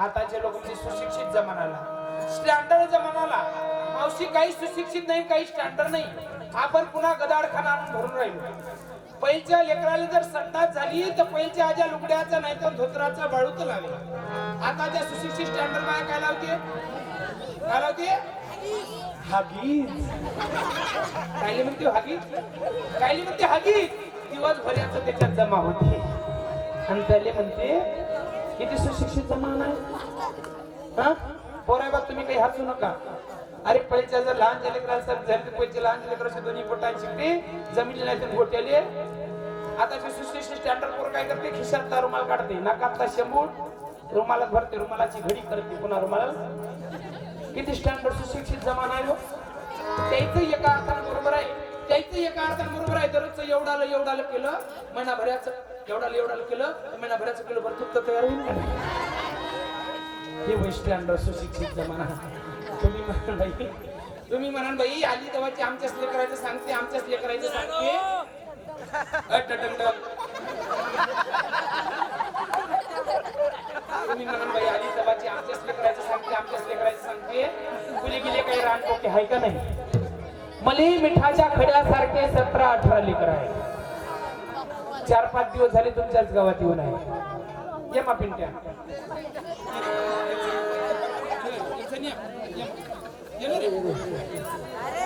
आताचे लोक म्हणजे सुशिक्षित जमानाला. स्टँडर्ड जमानाला. मावशी काही सुशिक्षित नाही काही स्टँडर्ड नाही. आपण पुन्हा गदाड खाना भरून राहिलो. पहिलच्या लेकराला जर संडास झाली तर पहिलच्या आज्या लुगड्याचा नाही तर धोत्राचा बाळूत लावे. आताच्या सुशिक्षित स्टँडर्ड काय काय लावते? काय लावते? हगी कायले म्हणते हो हागीज कायली म्हणते हागीज दिवसभराचं त्याच्यात जमा होते. आणि त्याले म्हणते किती सुशिक्षित जमा नाही हा? पोराय बा तुम्ही काही हसू नका. अरे पैच्या जर लहान लेकराला सर झाले पैसे लहान लेकराचे दोन्ही पोटाने शिकते जमिनी नाही तर गोट्याले आता जे सुशिक्षित स्टँडर्ड पोर काय करते? खिशातला रुमाल काढते. नाकातला शेंबूड रुमालात भरते रुमालाची घडी करते पुन्हा रुमाला किती स्टँडर्ड सुशिक्षित जमाना आहे हो. त्याचं एका अर्थानं बरोबर आहे. त्याचं एका अर्थानं बरोबर आहे. दररोजचं एवढालं एवढालं केलं महिनाभराचं एवढालं एवढालं केलं तर महिनाभराचं केलं बरं तर तयार होईल. हे वय स्टँडर्ड सुशिक्षित जमाना बाई. तुम्ही म्हणाल बाई आली तेव्हाची आमच्याच लेकरायचं सांगते आमच्याच लेकरायचं सांगते. अटटंडल. तुम्ही म्हणाल बाई आली तेव्हाची आमच्याच लेकरायचं सांगते आमच्याच लेकरायचं सांगते. तुले गेले काही रानपोटे आहे का नाही? मले मिठाच्या खड्यासारखे सतरा अठरा लेकर आहे चार पाच दिवस झाले तुमच्याच गावात येऊन आहे. ये मा पिंट्या